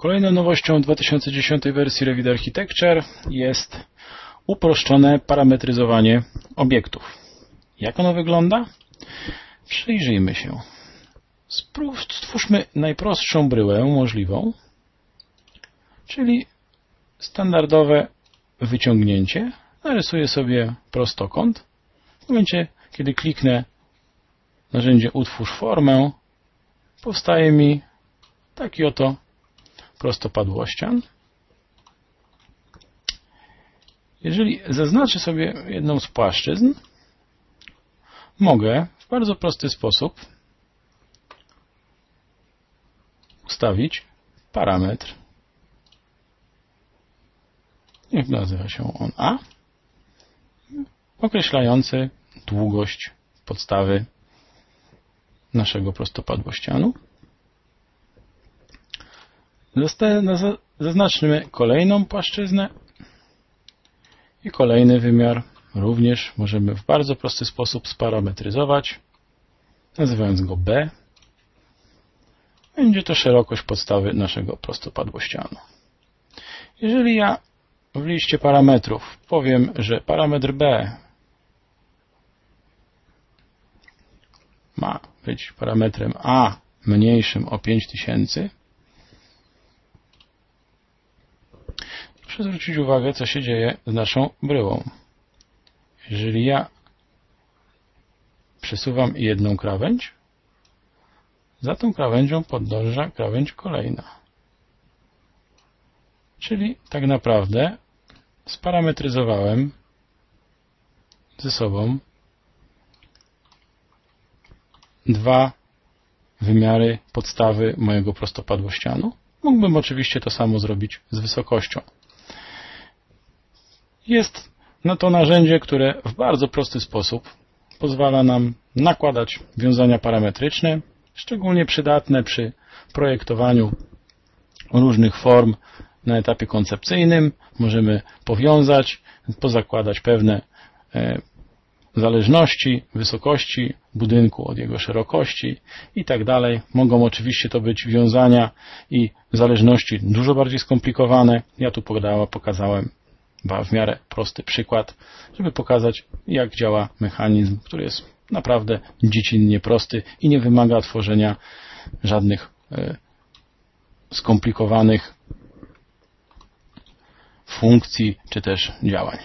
Kolejną nowością 2010 wersji Revit Architecture jest uproszczone parametryzowanie obiektów. Jak ono wygląda? Przyjrzyjmy się. Stwórzmy najprostszą bryłę możliwą, czyli standardowe wyciągnięcie. Narysuję sobie prostokąt. W momencie, kiedy kliknę narzędzie Utwórz formę, powstaje mi taki oto prostopadłościan. Jeżeli zaznaczę sobie jedną z płaszczyzn, mogę w bardzo prosty sposób ustawić parametr. Niech nazywa się on A, określający długość podstawy naszego prostopadłościanu. Zaznaczmy kolejną płaszczyznę i kolejny wymiar również możemy w bardzo prosty sposób sparametryzować, nazywając go B. Będzie to szerokość podstawy naszego prostopadłościanu. Jeżeli ja w liście parametrów powiem, że parametr B ma być parametrem A mniejszym o 5000, Proszę zwrócić uwagę, co się dzieje z naszą bryłą. Jeżeli ja przesuwam jedną krawędź, za tą krawędzią podąża krawędź kolejna. Czyli tak naprawdę sparametryzowałem ze sobą dwa wymiary podstawy mojego prostopadłościanu. Mógłbym oczywiście to samo zrobić z wysokością. Jest no to narzędzie, które w bardzo prosty sposób pozwala nam nakładać wiązania parametryczne, szczególnie przydatne przy projektowaniu różnych form na etapie koncepcyjnym. Możemy powiązać, pozakładać pewne e, zależności wysokości budynku od jego szerokości i tak dalej. Mogą oczywiście to być wiązania i zależności dużo bardziej skomplikowane. Ja tu pokazałem w miarę prosty przykład, żeby pokazać, jak działa mechanizm, który jest naprawdę dziecinnie prosty i nie wymaga tworzenia żadnych e, skomplikowanych funkcji czy też działań.